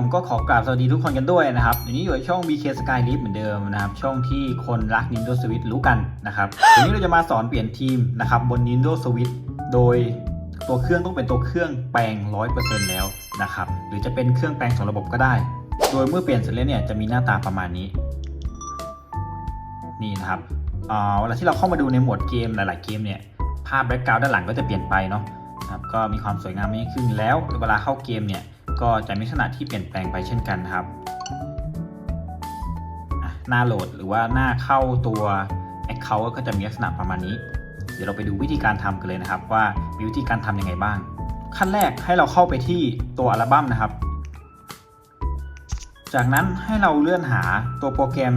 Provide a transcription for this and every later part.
ผมก็ขอกราบสวัสดีทุกคนกันด้วยนะครับวันนี้อยู่ในช่อง BK Sky Lift เหมือนเดิมนะครับ ช่องที่คนรัก Nintendo Switch รู้กันนะครับวันนี้เราจะมาสอนเปลี่ยนทีมนะครับบน Nintendo Switch โดยตัวเครื่องต้องเป็นตัวเครื่องแปลง 100%แล้วนะครับ หรือจะเป็นเครื่องแปลงสองระบบก็ได้ โดยเมื่อเปลี่ยนเสร็จแล้วเนี่ยจะมีหน้าตาประมาณนี้ นี่นะครับอ่าเวลาที่เราเข้ามาดูในโหมดเกมหลาย ๆ เกมเนี่ย ภาพแบ็กกราวด์ด้านหลังก็จะเปลี่ยนไปเนาะนะครับก็มีความสวยงามมากขึ้นแล้ว เวลาเข้าเกมเนี่ย ก็จะมีลักษณะที่เปลี่ยนแปลงไปเช่นกันครับ หน้าโหลดหรือว่าหน้าเข้าตัว Account ก็จะมีลักษณะประมาณนี้ เดี๋ยวเราไปดูวิธีการทำกันเลยนะครับ ว่ามีวิธีการทำยังไงบ้าง ขั้นแรกให้เราเข้าไปที่ตัวอัลบั้มนะครับ จากนั้นให้เราเลื่อนหาตัวโปรแกรม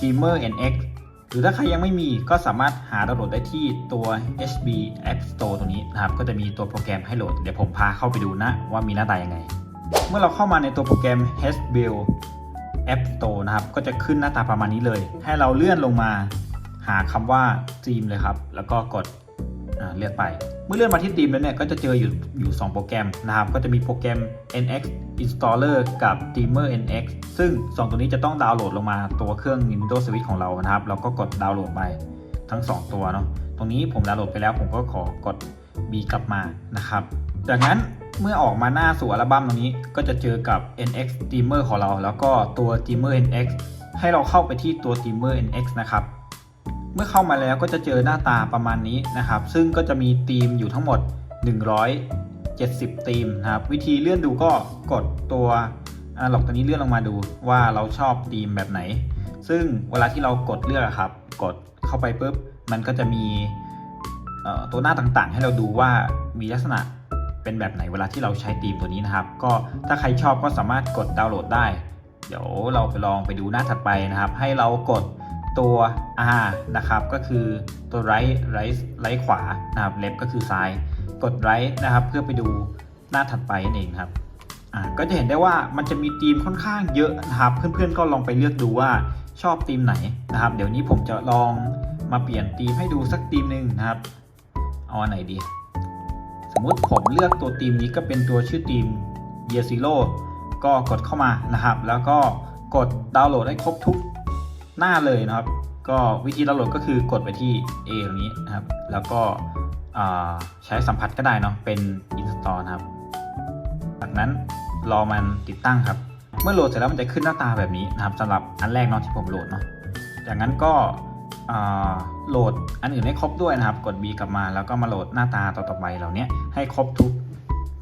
Gamer NX หรือถ้าใครยังไม่มีก็สามารถหาดาวน์โหลดได้ที่ตัว HB App Store ตรงนี้นะครับ ก็จะมีตัวโปรแกรมให้โหลด เดี๋ยวผมพาเข้าไปดูนะว่ามีหน้าตายังไง เมื่อเราเข้ามาในตัวโปรแกรม HB App Store นะครับ ก็จะขึ้นหน้าตาประมาณนี้เลย ให้เราเลื่อนลงมาหาคำว่า Theme เลยครับ แล้วก็กดเลือกไป เมื่อเลื่อนมาที่ธีมแล้วเนี่ย ก็จะเจออยู่อยู่ 2 โปรแกรมนะครับ ก็จะมีโปรแกรม NX Installer กับ Dreamer NX ซึ่ง 2 ตัวนี้จะต้องดาวน์โหลดลงมาตัวเครื่อง Nintendo Switch ของเรานะครับ เราก็กดดาวน์โหลดไปทั้ง 2 ตัวเนาะ ตรงนี้ผมดาวน์โหลดไปแล้ว ผมก็ขอกด B กลับมานะครับ จากนั้น เมื่อออกมาหน้าสู่อัลบั้มตรงนี้ก็จะเจอกับ NX Dreamer ของเรา แล้วก็ตัว Dreamer NX ให้เราเข้าไปที่ตัว Dreamer NX นะครับ เมื่อเข้ามาแล้วก็จะเจอหน้าตาประมาณนี้นะครับ ซึ่งก็จะมีธีมอยู่ทั้งหมด 170ธีมนะครับ วิธีเลื่อนดูก็กดตัวอ่าหลอกตัวนี้เลื่อนลงมาดูว่าเราชอบธีมแบบไหน ซึ่งเวลาที่เรากดเลือกอะครับ กดเข้าไปปุ๊บ มันก็จะมีตัวหน้าต่างๆ ให้เราดูว่ามีลักษณะ เป็นแบบไหนเวลาที่เราใช้ธีมตัวนี้นะครับ ก็ถ้าใครชอบก็สามารถกดดาวน์โหลดได้ เดี๋ยวเราไปลองไปดูหน้าถัดไปนะครับ ให้เรากดตัว R นะครับ ก็คือตัว right right right ขวานะครับ left ก็คือซ้าย กด right นะครับ เพื่อไปดูหน้าถัดไปนั่นเองครับก็จะเห็นได้ว่ามันจะมีธีมค่อนข้างเยอะนะครับ เพื่อนๆก็ลองไปเลือกดูว่าชอบธีมไหนนะครับ เดี๋ยวนี้ผมจะลองมาเปลี่ยนธีมให้ดูสักธีมหนึ่งนะครับ เอาอันไหนดี สมมุติผมเลือกตัวธีมนี้ก็เป็นตัวชื่อธีม Year Zero ก็กดเข้ามานะครับ แล้วก็กดดาวน์โหลดให้ครบทุกหน้าเลยนะครับ ก็วิธีดาวน์โหลดก็คือกดไปที่ A ตรงนี้นะครับ แล้วก็ใช้สัมผัสก็ได้เนาะเป็น Install นะครับ จากนั้นรอมันติดตั้งครับ เมื่อโหลดเสร็จแล้วมันจะขึ้นหน้าตาแบบนี้นะครับสำหรับอันแรกเนาะที่ผมโหลดเนาะจากนั้นก็ โหลดอันอื่นให้ครบด้วยนะครับ กด B กลับมาแล้วก็มาโหลดหน้าตาต่อๆไปเหล่านี้ให้ครบทุก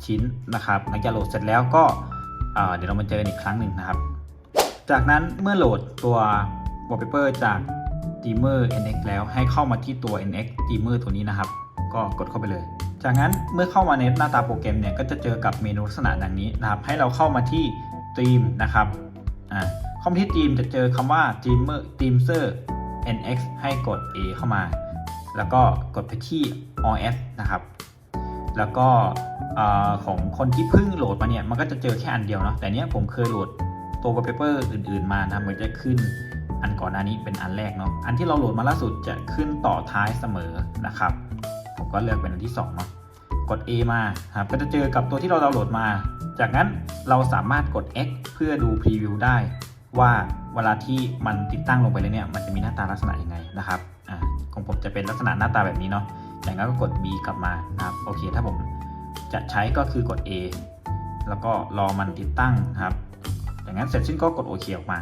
ชิ้นนะครับหลังจากโหลดเสร็จแล้วก็เดี๋ยวเรามาเจอกันอีกครั้งหนึ่งนะครับ จากนั้นเมื่อโหลดตัว wallpaper จาก Dreamer NX แล้วให้เข้ามาที่ตัว NX Dreamer ตัวนี้นะครับ ก็กดเข้าไปเลย จากนั้นเมื่อเข้ามาในหน้าตาโปรแกรมเนี่ยก็จะเจอกับเมนูลักษณะดังนี้นะครับ ให้เราเข้ามาที่ธีมนะครับอ่าเข้ามาที่ธีมจะเจอคำว่า Dreamer Dreamer NX ให้กด A เข้ามา แล้วก็กดไปที่ OS นะครับ แล้วก็ของคนที่เพิ่งโหลดมาเนี่ย มันก็จะเจอแค่อันเดียวเนาะ แต่เนี้ยผมเคยโหลดตัว wallpaper อื่นๆมานะมันจะขึ้นอันก่อนหน้านี้เป็นอันแรกเนาะ อันที่เราโหลดมาล่าสุดจะขึ้นต่อท้ายเสมอนะครับ ผมก็เลือกเป็นอันที่2เนาะ กด A มาครับ ก็จะเจอกับตัวที่เราดาวน์โหลดมา จากนั้นเราสามารถกด X เพื่อดูพรีวิวได้ว่า เวลาที่มันติดตั้งลงไปเลยเนี่ยมันจะมีหน้าตาลักษณะยังไงนะครับอ่าของผมจะเป็นลักษณะหน้าตาแบบนี้เนาะจากนั้นก็กด B กลับมานะครับโอเค ถ้าผมจะใช้ก็คือกด A แล้วก็รอมันติดตั้งครับจากนั้นเสร็จสิ้นก็กดโอเคออกมา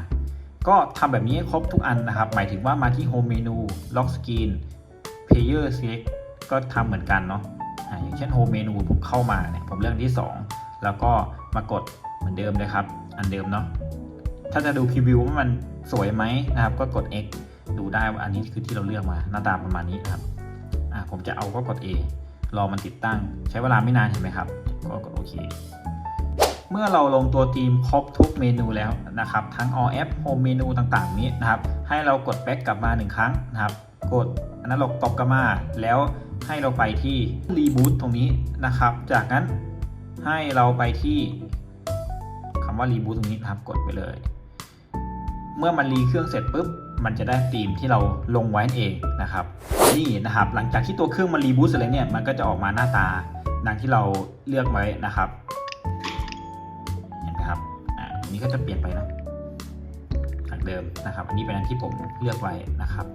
ก็ทำแบบนี้ครบทุกอันนะครับ หมายถึงว่ามาที่ Home Menu Lock Screen Player Select ก็ทำเหมือนกันเนาะอ่าอย่างเช่น Home Menu ผมเข้ามาเนี่ยผมเลือกที่ 2 แล้วก็มากดเหมือนเดิมเลยครับ อันเดิมเนาะ ถ้าจะดูพรีวิวว่ามันสวยไหมนะครับ ก็กด X ดูได้ว่าอันนี้คือที่เราเลือกมาหน้าตาประมาณนี้นะครับอ่าผมจะเอาก็กด A รอมันติดตั้ง ใช้เวลาไม่นานเห็นไหมครับ ก็กดโอเค เมื่อเราลงตัวธีมครบทุกเมนูแล้วนะครับ ทั้ง All App Home เมนูต่างๆ นี้นะครับ ให้เรากด back กลับมา 1 ครั้งนะครับ กดอนาล็อกตบกลับมา แล้วให้เราไปที่ Reboot ตรงนี้นะครับ จากนั้นให้เราไปที่คำว่า Reboot ตรงนี้นะครับ กดไปเลย เมื่อมันรีเครื่องเสร็จปุ๊บมันจะได้ธีมที่เราลงไว้เองนะครับนี่นะครับหลังจากที่ตัวเครื่องมันรีบูตเสร็จแล้วเนี่ยมันก็จะออกมาหน้าตาดังที่เราเลือกไว้นะครับเห็นไหมครับอ่านี้ก็จะเปลี่ยนไปนะจากเดิมนะครับ อันนี้เป็นอันที่ผมเลือกไว้นะครับ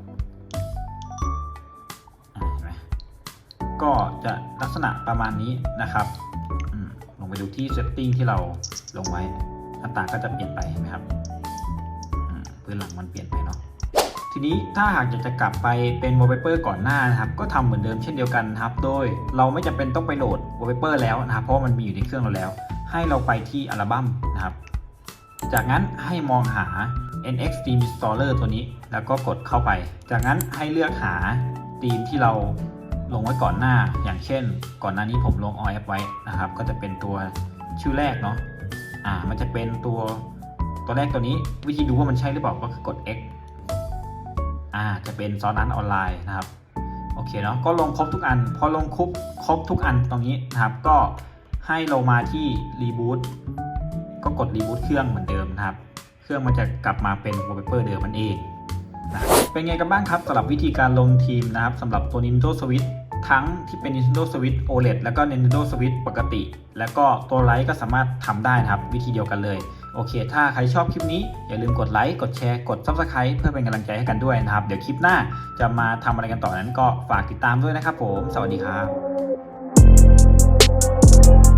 เห็นไหมก็จะลักษณะประมาณนี้นะครับลงไปดูที่ setting ที่เราลงไว้หน้าตาก็จะเปลี่ยนไปเห็นไหมครับ พื้นหลังมันเปลี่ยนไปเนาะทีนี้ถ้าหากอยากจะกลับไปเป็น wallpaper ก่อนหน้านะครับก็ทำเหมือนเดิมเช่นเดียวกันนะครับ โดยเราไม่จำเป็นต้องไปโหลด wallpaper แล้วนะครับเพราะมันมีอยู่ในเครื่องเราแล้ว ให้เราไปที่อัลบั้มนะครับ จากนั้นให้มองหา NX Theme Installer ตัวนี้ แล้วก็กดเข้าไป จากนั้นให้เลือกหาธีมที่เราลงไว้ก่อนหน้า อย่างเช่น ก่อนหน้านี้ผมลง OF ไว้นะครับ ก็จะเป็นตัวชื่อแรกเนาะอ่ามันจะเป็นตัว ตัวแรกตัวนี้วิธีดูว่ามันใช่หรือเปล่าก็คือกด X อ่าจะเป็นซอสอันออนไลน์นะครับโอเคเนาะก็ลงครบทุกอัน พอลงครบครบทุกอันตรงนี้นะครับ ก็ให้เรามาที่รีบูตก็กดรีบูตเครื่องเหมือนเดิมนะครับ เครื่องมันจะกลับมาเป็น wallpaper เดิมมันเองนะเป็นไงกันบ้างครับสำหรับวิธีการลงทีมนะครับสำหรับตัว Nintendo Switch ทั้งที่เป็น Nintendo Switch OLED แล้วก็ Nintendo Switch ปกติ แล้วก็ตัวไลท์ก็สามารถทำได้นะครับ วิธีเดียวกันเลย โอเค ถ้าใครชอบคลิปนี้ อย่าลืมกดไลค์ กดแชร์ กด Subscribe เพื่อเป็นกำลังใจให้กันด้วยนะครับ เดี๋ยวคลิปหน้าจะมาทำอะไรกันต่อนั้นก็ฝากติดตามด้วยนะครับผม สวัสดีครับ